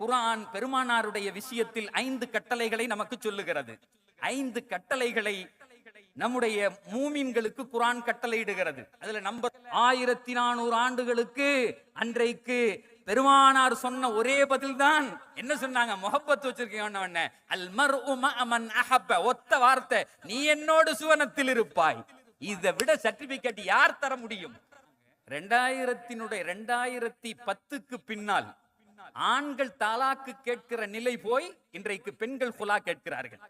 குரான் பெருமானாருடைய விஷயத்தில் ஐந்து கட்டளைகளை நமக்கு சொல்லுகிறது. ஐந்து கட்டளைகளை நம்முடைய மூமின்களுக்கு குரான் கட்டளையிடுகிறது. அதுல நம்பர் ஆயிரத்தி நானூறு ஆண்டுகளுக்கு அன்றைக்கு பெருமானார் சொன்ன ஒரே பதில் தான் என்ன சொன்னாங்க? முகப்பத் வச்சிருக்கீங்க அல் உம அமன் அஹப்ப. ஒத்த வார்த்தை. நீ என்னோடு சுவனத்தில் இருப்பாய். இதை விட சர்டிபிகேட் யார் தர முடியும்? ரெண்டாயிரத்தினுடைய ரெண்டாயிரத்தி பத்துக்கு பின்னால் ஆண்கள் தாலாக்கு கேட்கிற நிலை போய் இன்றைக்கு பெண்கள் குலா கேட்கிறார்கள்.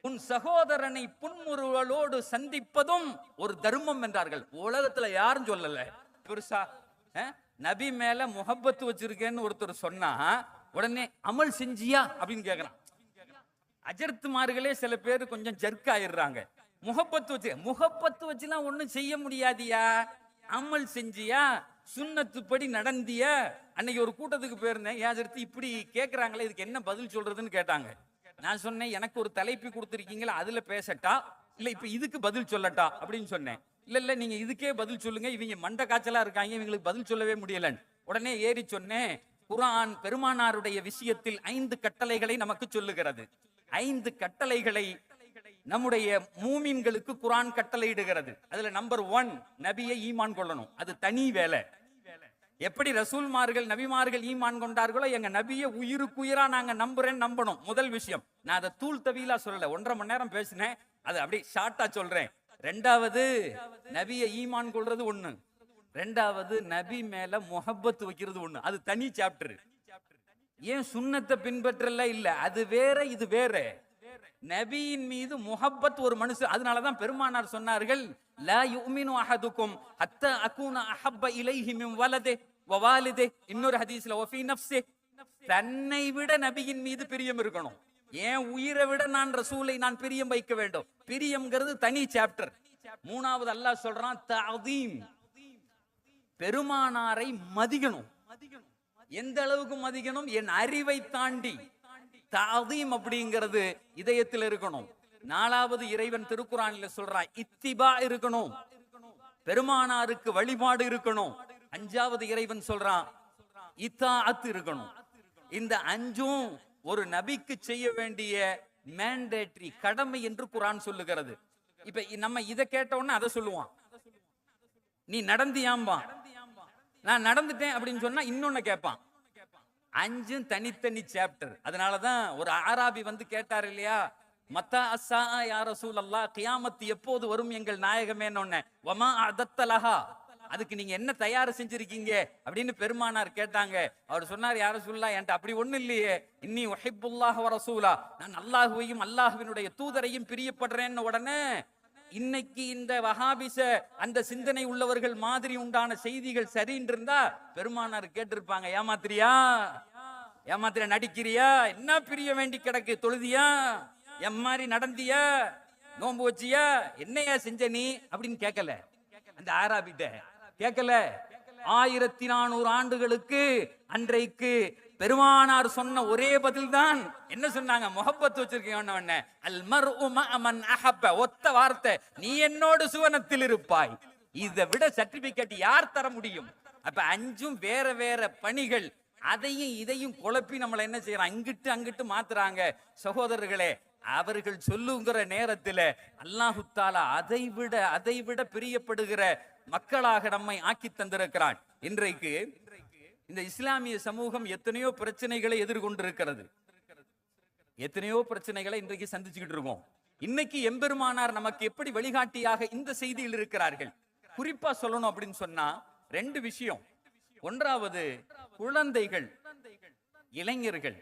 உன் சகோதரனை புன்முறுவலோடு சந்திப்பதும் ஒரு தர்மம் என்றார்கள். உலகத்துல யாரும் சொல்லல. பெருசா நபி மேல முகப்பத்து வச்சிருக்கேன்னு ஒருத்தர் சொன்னா உடனே அமல் செஞ்சியா அப்படின்னு கேக்குறான். அஜர்த்துமார்களே சில பேர் கொஞ்சம் ஜர்க் ஆயிடுறாங்க. முகப்பத்து வச்சு முகப்பத்து வச்சுலாம் ஒண்ணும் செய்ய முடியாதியா? அமல் செஞ்சியா? சுண்ணத்துப்படி நடந்திய அன்னைக்கு ஒரு கூட்டத்துக்கு போயிருந்தேன். யாஜர்த்து இப்படி கேட்குறாங்களே இதுக்கு என்ன பதில் சொல்றதுன்னு கேட்டாங்க. நான் சொன்னேன் எனக்கு ஒரு தலைப்பு கொடுத்துருக்கீங்களா? அதுல பேசட்டா? இல்லை இப்போ இதுக்கு பதில் சொல்லட்டா? அப்படின்னு சொன்னேன். இல்லை இல்லை நீங்க இதுக்கே பதில் சொல்லுங்க. இவங்க மண்ட காய்ச்சலாக இருக்காங்க இவங்களுக்கு பதில் சொல்லவே முடியலன்னு. உடனே ஏறி சொன்னேன் குரான் பெருமானாருடைய விஷயத்தில் ஐந்து கட்டளைகளை நமக்கு சொல்லுகிறது. ஐந்து கட்டளைகளை நம்முடைய மூமின்களுக்கு குரான் கட்டளையிடுகிறது. அதுல நம்பர் ஒன் நபியை ஈமான் கொள்ளணும். அது தனி வேலை. எப்படி ரசூல்மார்கள் நபிமார்கள் ஈமான் கொண்டார்களோ எங்க நபிய உயிருக்குயிரா நாங்க நம்புறேன் நம்பணும். முதல் விஷயம். நான் அதை தூள் தவியிலா சொல்லல. ஒன்றரை மணி நேரம் பேசினேன். அது அப்படியே ஷார்ட்டா சொல்றேன். ரெண்டாவது நபிய ஈமான் கொள்றது ஒண்ணு. ரெண்டாவது நபி மேல முகப்பத்து வைக்கிறது ஒண்ணு. அது தனி சாப்டர் ஏன் சுண்ணத்தை பின்பற்றல? இல்ல. அது வேற இது வேற. நபியின் மீது முகப்பத் ஒரு மனுஷன். அதனாலதான் பெருமானார் சொன்னார்கள் லா யுமினு அஹதுக்கும் ஹத்த அகூன அஹப்ப இலைஹி மிம் வலதே. வவாலிதே இன்னொரு ஹதீஸ்ல தன்னை விட நபியின் மீது பிரியம் இருக்கணும். ஏன் உயிரை விட நான் ரசூலை நான் பிரியம் வைக்க வேண்டும். பிரியம்ங்கிறது தனி சாப்டர் மூணாவது அல்லாஹ் சொல்றான் பெருமானாரை மதிக்கணும் எந்த அளவுக்கு மதிக்கணும் என் அறிவை தாண்டி. தாதீம் அப்படிங்கிறது இதயத்தில் இருக்கணும். நாலாவது இறைவன் திருக்குறானில் சொல்றான் இத்திபா இருக்கணும். பெருமானாருக்கு வழிபாடு இருக்கணும். அஞ்சாவது இறைவன் சொல்றான் இத்தாஅத் இருக்கணும். இந்த அஞ்சும் ஒரு நபிக்கு செய்ய வேண்டிய மேண்டேட்ரி கடமை என்று குரான் சொல்லுகிறது. இப்ப நம்ம இதை கேட்ட உடனே அதை சொல்லுவான். நீ நடந்தியாம்பா. நான் நடந்துட்டேன் அப்படின்னு சொன்னா இன்னொன்னு கேட்பான். அஞ்சும் தனித்தனி சாப்டர் அதனாலதான் ஒரு ஆராபி வந்து கேட்டார் இல்லையா? மத்தா அஸ்ஸா யார சூழல்லா கியாமத்து எப்போது வரும் எங்கள் நாயகமேன்னு ஒன்ன வமா அதத்தலஹா அதுக்கு நீங்க என்ன தயார் செஞ்சிருக்கீங்க? அப்படின்னு பெருமானார் கேட்டாங்க. அவர் சொன்னார் யார சொல்லா என்கிட்ட அப்படி ஒண்ணு இல்லையே. இன்னி ஒஹிப்புல்லாஹ் வரசூலா நான் அல்லாஹுவையும் அல்லாஹுவினுடைய தூதரையும் பிரியப்படுறேன்னு உடனே இன்னைக்கு இந்த வஹாபிச அந்த சிந்தனை உள்ளவர்கள் மாதிரி உண்டான செய்திகள் சரின்னு இருந்தா பெருமானார் கேட்டிருப்பாங்க ஏமாத்திரியா ஏமாத்திர நடிக்கிறியா? என்ன பிரிய வேண்டி கிடக்கு? தொழுதியா? எம் மாதிரி நடந்தியா? நோம்பு வச்சியா? என்னையா செஞ்ச நீ? அப்படின்னு கேட்கல அந்த ஆராபிட்ட கேட்கல. ஆயிரத்தி நானூறு ஆண்டுகளுக்கு அன்றைக்கு பெருமானார் சொன்ன ஒரே பதில் தான் என்ன சொன்னாங்க? முகப்பத் வச்சிருக்கீங்க அல் உம அமன் அஹப்ப. ஒத்த வார்த்தை. நீ என்னோடு சுவனத்தில் இருப்பாய். இதை விட சர்டிபிகேட் யார் தர முடியும்? அப்ப அஞ்சும் வேற வேற பணிகள். அதையும் இதையும் குழப்பி நம்மளை என்ன செய்யறோம் அங்கிட்டு அங்கிட்டு மாத்துறாங்க. சகோதரர்களே அவர்கள் சொல்லுங்கிற நேரத்துல அல்லாஹுத்தாலா அதை விட அதை விட பிரியப்படுகிற மக்களாக நம்மை ஆக்கி தந்திருக்கிறான். இன்றைக்கு இந்த இஸ்லாமிய சமூகம் எத்தனையோ பிரச்சனைகளை எதிர்கொண்டிருக்கிறது. எத்தனையோ பிரச்சனைகளை இன்றைக்கு சந்திச்சுக்கிட்டு இருக்கோம். இன்னைக்கு எம்பெருமானார் நமக்கு எப்படி வழிகாட்டியாக இந்த செய்தியில் இருக்கிறார்கள்? குறிப்பா சொல்லணும் அப்படின்னு சொன்னா ரெண்டு விஷயம். ஒன்றாவது குழந்தைகள் இளைஞர்கள்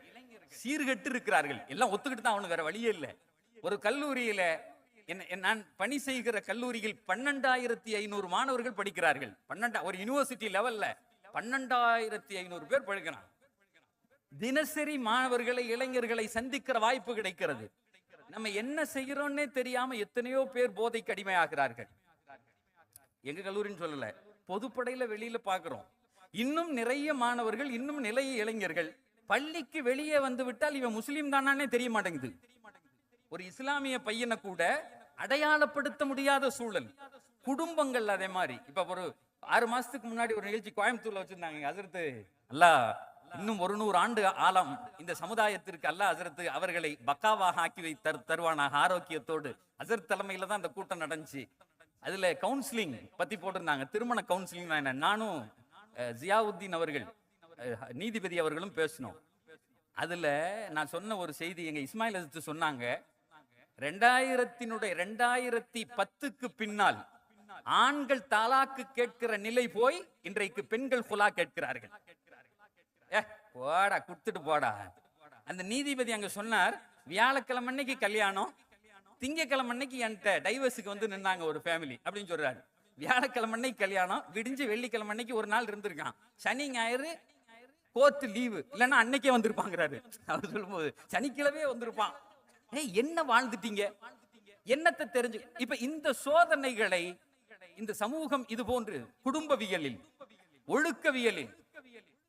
சீர்கெட்டு இருக்கிறார்கள் எல்லாம் ஒத்துக்கிட்டு தான் அவனுக்கு வேற வழியே இல்லை. ஒரு கல்லூரியில என்ன- நான் பணி செய்கிற கல்லூரியில் பன்னெண்டாயிரத்தி ஐநூறு மாணவர்கள் படிக்கிறார்கள். பன்னெண்டா ஒரு யுனிவர்சிட்டி லெவல்ல பன்னெண்டாயிரத்தி ஐநூறு பேர் படிக்கிறான் தினசரி மாணவர்களை இளைஞர்களை சந்திக்கிற வாய்ப்பு கிடைக்கிறது. நம்ம என்ன செய்கிறோம்னே தெரியாம எத்தனையோ பேர் போதைக்கு அடிமையாகிறார்கள் எங்க கல்லூரின்னு சொல்லல பொதுப்படையில வெளியில பாக்குறோம். இன்னும் நிறைய மாணவர்கள் இன்னும் நிலைய இளைஞர்கள் பள்ளிக்கு வெளியே வந்து விட்டால் இவன் முஸ்லீம் தானானே தெரிய மாட்டேங்குது. ஒரு இஸ்லாமிய பையனை கூட அடையாளப்படுத்த முடியாத சூழல். குடும்பங்கள் அதே மாதிரி. இப்ப ஒரு ஆறு மாசத்துக்கு முன்னாடி ஒரு நிகழ்ச்சி கோயம்புத்தூர்ல வச்சிருந்தாங்க. அசரத்து அல்லா இன்னும் ஒரு நூறு ஆண்டு ஆழம் இந்த சமுதாயத்திற்கு அல்ல அசரத்து அவர்களை பக்காவாக ஆக்கி வை தரு தருவானாக ஆரோக்கியத்தோடு. அசர் தலைமையில தான் அந்த கூட்டம் நடந்துச்சு. அதுல கவுன்சிலிங் பத்தி போட்டிருந்தாங்க. திருமண கவுன்சிலிங் என்ன? நானும் ஜியாவுத்தீன் அவர்கள் நீதிபதி அவர்களும் பேசினோம். அதுல நான் சொன்ன ஒரு செய்தி எங்க இஸ்மாயில் அஜித்து சொன்னாங்க. ரெண்டாயிரத்தினுடைய ரெண்டாயிரத்தி பத்துக்கு பின்னால் ஆண்கள் தாலாக்கு கேட்கிற நிலை போய் இன்றைக்கு பெண்கள் குலா கேட்கிறார்கள். ஏ போடா குடுத்துட்டு போடா. அந்த நீதிபதி அங்க சொன்னார் வியாழக்கிழமை அன்னைக்கு கல்யாணம் திங்கக்கிழமை அன்னைக்கு என்கிட்ட டைவர்ஸுக்கு வந்து நின்னாங்க ஒரு ஃபேமிலி அப்படின்னு சொல்றாரு. வியாழக்கிழமை அன்னைக்கு கல்யாணம் விடிஞ்சு வெள்ளிக்கிழமை அன்னைக்கு ஒரு நாள் இருந்திருக்கான். சனி ஞாயிறு கோர்ட்டு லீவு இல்லைன்னா அன்னைக்கே வந்திருப்பாங்கிறாரு. அவர் சொல்லும்போது சனிக்கிழமே வந்திருப்பான். என்ன வாழ்ந்துட்டீங்க? என்னத்தை தெரிஞ்சு இப்ப இந்த சோதனைகளை இந்த சமூகம் இது போன்று குடும்பவியலில் ஒழுக்கவியலில்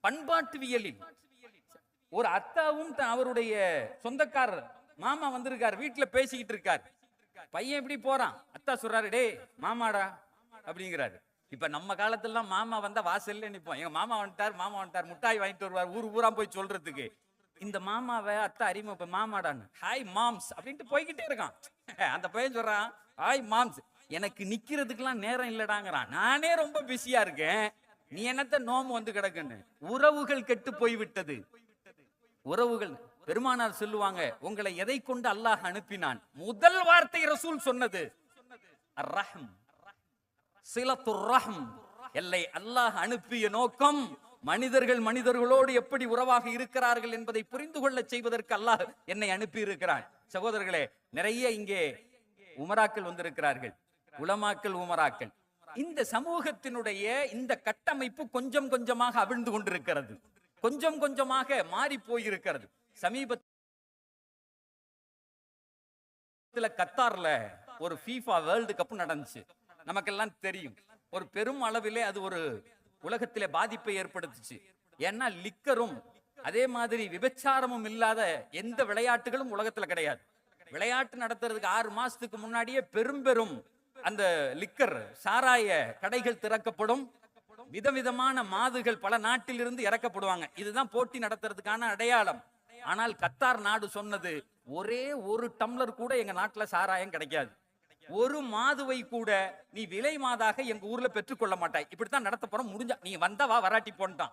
பண்பாட்டுவியலில் ஒரு அத்தாவும் அவருடைய சொந்தக்காரர் மாமா வந்திருக்கார் வீட்டுல பேசிக்கிட்டு இருக்கார். பையன் எப்படி போறான். அத்தா சொல்றாரு டே மாமாடா அப்படிங்கிறாரு. இப்ப நம்ம காலத்துலலாம் மாமா வந்தா வாசல்ல நிப்போம். எங்க மாமா வந்துட்டார் மாமா வந்துட்டார் முட்டாய் வாங்கிட்டு வருவார் ஊர் ஊரா போய் சொல்றதுக்கு. இந்த மாமாவை அத்தை அறிமுக மாமாடான்னு. ஹாய் மாம்ஸ் அப்படின்ட்டு போய்கிட்டே இருக்கான். அந்த பையன் சொல்றான் ஹாய் மாம்ஸ் எனக்கு நிக்கிறதுக்கெல்லாம் நேரம் இல்லடாங்கிறான். நானே ரொம்ப பிஸியா இருக்கேன். நீ என்னத்த நோம்பு வந்து கிடக்குன்னு? உறவுகள் கெட்டு போய்விட்டது. உறவுகள் பெருமானார் சொல்லுவாங்க உங்களை எதை கொண்டு அல்லாஹ் அனுப்பினான்? முதல் வார்த்தை ரசூல் சொன்னது. ரஹம் ரஹம். எல்லை அல்லாஹ் அனுப்பிய நோக்கம். மனிதர்கள் மனிதர்களோடு எப்படி உறவாக இருக்கிறார்கள் என்பதை புரிந்து கொள்ள செய்வதற்கு அல்லாஹ் என்னை அனுப்பி இருக்கிறான் சகோதரர்களே நிறைய இங்கே உமராக்கள் வந்திருக்கிறார்கள். உலமாக்கள் உமராக்கள். இந்த சமூகத்தினுடைய இந்த கட்டமைப்பு கொஞ்சம் கொஞ்சமாக அவிழ்ந்து கொண்டிருக்கிறது. கொஞ்சம் கொஞ்சமாக மாறி போயிருக்கிறது. சமீபத்தில் கத்தார்ல ஒரு ஃபீஃபா வேர்ல்டு கப் நடந்துச்சு. நமக்கெல்லாம் தெரியும். ஒரு பெரும் அளவிலே அது ஒரு உலகத்திலே பாதிப்பை ஏற்படுத்துச்சு. ஏன்னா லிக்கரும் அதே மாதிரி விபச்சாரமும் இல்லாத எந்த விளையாட்டுகளும் உலகத்துல கிடையாது. விளையாட்டு நடத்துறதுக்கு ஆறு மாசத்துக்கு முன்னாடியே பெரும் பெரும் அந்த லிக்கர் சாராய கடைகள் திறக்கப்படும். விதவிதமான மாதுகள் பல நாட்டிலிருந்து இறக்கப்படுவாங்க. இதுதான் போட்டி நடத்துறதுக்கான அடையாளம். ஆனால் கத்தார் நாடு சொன்னது ஒரே ஒரு டம்ளர் கூட எங்க நாட்டுல சாராயம் கிடைக்காது. ஒரு மாதுவை கூட நீ விலை மாதாக எங்க ஊர்ல பெற்றுக்கொள்ள மாட்டாய். இப்படித்தான் நடத்த போறோம் முடிஞ்சா. நீ வந்தவா வா வராட்டி போன்ட்டான்.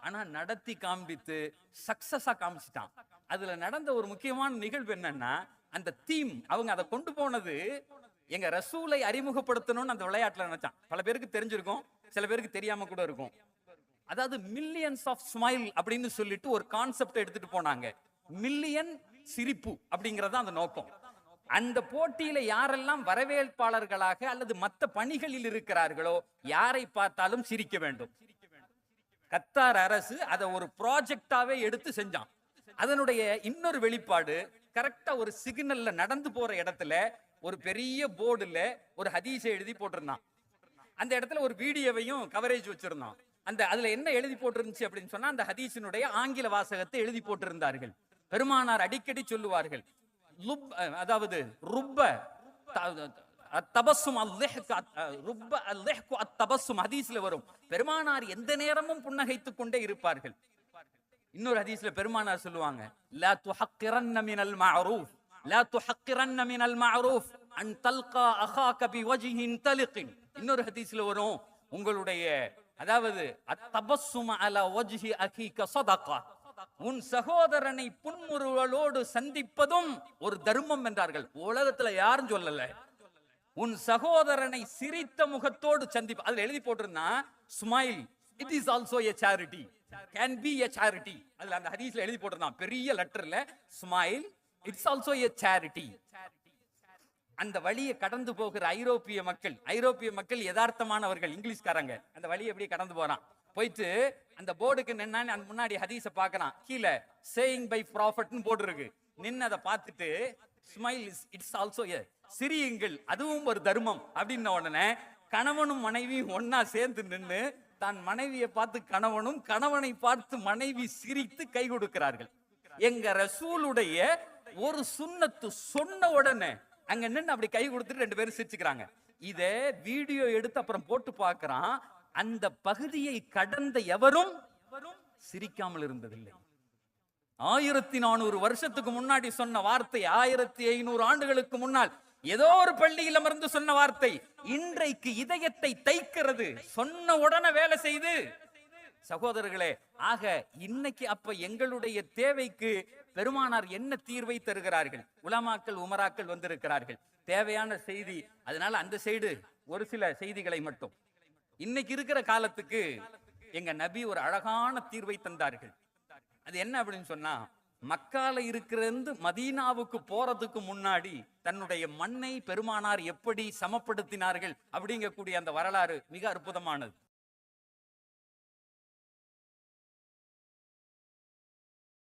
ஆனா நடத்தி காண்பித்து சக்சஸா காமிச்சிட்டான். அதுல நடந்த ஒரு முக்கியமான நிகழ்வு என்னன்னா அந்த தீம் அவங்க அதை கொண்டு போனது எங்க ரசூலை அறிமுகப்படுத்தணும்னு அந்த விளையாட்டுல நினைச்சான். பல பேருக்கு தெரிஞ்சிருக்கும் சில பேருக்கு தெரியாம கூட இருக்கும். அதாவது மில்லியன்ஸ் ஆஃப் ஸ்மைல் அப்படின்னு சொல்லிட்டு ஒரு கான்செப்ட் எடுத்துட்டு போனாங்க. மில்லியன் சிரிப்பு அப்படிங்கறது அந்த நோக்கம். அந்த போட்டியில யாரெல்லாம் வரவேற்பாளர்களாக அல்லது மத்த பணிகளில் இருக்கிறார்களோ யாரை பார்த்தாலும் சிரிக்க வேண்டும். கத்தார் அரசு அதை ஒரு ப்ராஜெக்டாவே எடுத்து செஞ்சான். அதனுடைய இன்னொரு வெளிப்பாடு கரெக்டா ஒரு சிக்னல்ல நடந்து போற இடத்துல ஒரு பெரிய போர்டுல ஒரு ஹதீஸை எழுதி போட்டிருந்தான். அந்த இடத்துல ஒரு வீடியோவையும் கவரேஜ் வச்சிருந்தான். அந்த அதுல என்ன எழுதி போட்டிருந்துச்சு அப்படின்னு சொன்னா அந்த ஹதீஸினுடைய ஆங்கில வாசகத்தை எழுதி போட்டிருந்தார்கள். பெருமானார் அடிக்கடி சொல்லுவார்கள் லுப் அதாவது ருப்ப த- ருப்ப அல்லஹ்கு அத்தபசும் ஹதீஸ்ல வரும். பெருமானார் எந்த நேரமும் புன்னகைத்துக் கொண்டே இருப்பார்கள். இன்னொரு ஹதீஸ்ல பெருமானார் சொல்லுவாங்க லா துஹக்கிரன்ன மினல் மஅரூஃப் லா துஹக்கிரன்ன மினல் மஅரூஃப் அன் தல்கா அஹாக பிவஜ்ஹின் தலிகின். இன்னொரு ஹதீஸ்ல வரும் உங்களுடைய அதாவது அத்தபசும் அலா வஜ்ஹி அகீக சதகா. உன் சகோதரனை புன்முறுவலோடு சந்திப்பதும் ஒரு தர்மம் என்றார்கள். உலகத்துல யாரும் சொல்லல. உன் சகோதரனை சிரித்த முகத்தோடு சந்திப்பு அதுல எழுதி போட்டிருந்தா smile it is also a charity can be a charity அதுல அந்த ஹதீஸ்ல எழுதி போட்டிருந்தான். பெரிய லெட்டர்ல smile it's also a charity அந்த வழியை கடந்து போகிற ஐரோப்பிய மக்கள் ஐரோப்பிய மக்கள் யதார்த்தமானவர்கள் இங்கிலீஷ்காரங்க. அந்த வழியை எப்படி கடந்து போறான்? போயிட்டு அந்த போர்டுக்கு நின்னான்னு அந்த முன்னாடி ஹதீஸ பார்க்கறான். கீழே சேயிங் பை ப்ராஃபட்னு இருக்கு. நின்று அதை பார்த்துட்டு smile is it's also a சிரியுங்கள் அதுவும் ஒரு தர்மம். அப்படின்ன உடனே கணவனும் மனைவியும் ஒன்னா சேர்ந்து நின்று தான் மனைவியை பார்த்து கணவனும் கணவனை பார்த்து மனைவி சிரித்து கை கொடுக்கிறார்கள். எங்க ரசூலுடைய ஒரு சுன்னத்து சொன்ன உடனே அங்க நின்று அப்படி கை கொடுத்துட்டு ரெண்டு பேரும் சிரிச்சுக்கிறாங்க. இதை வீடியோ எடுத்து அப்புறம் போட்டு பார்க்கறான். அந்த பகுதியை கடந்த எவரும் சிரிக்காமல் இருந்ததில்லை. ஆயிரத்தி நானூறு வருஷத்துக்கு முன்னாடி சொன்ன வார்த்தை ஆயிரத்தி ஐநூறு ஆண்டுகளுக்கு முன்னால் ஏதோ ஒரு பள்ளியில் அமர்ந்து சொன்ன வார்த்தை இன்றைக்கு இதயத்தை தைக்கிறது சொன்ன உடனே வேலை செய்து. சகோதரர்களே ஆக இன்னைக்கு அப்ப எங்களுடைய தேவைக்கு பெருமானார் என்ன தீர்வை தருகிறார்கள்? உலமாக்கள் உமராக்கள் வந்திருக்கிறார்கள். தேவையான செய்தி அதனால அந்த சைடு ஒரு சில செய்திகளை மட்டும். இன்னைக்கு இருக்கிற காலத்துக்கு எங்க நபி ஒரு அழகான தீர்வை தந்தார்கள். அது என்ன அப்படின்னு சொன்னா மக்கால இருக்கிறது மதீனாவுக்கு போறதுக்கு முன்னாடி தன்னுடைய மண்ணை பெருமானார் எப்படி சமப்படுத்தினார்கள் அப்படிங்கக்கூடிய அந்த வரலாறு மிக அற்புதமானது.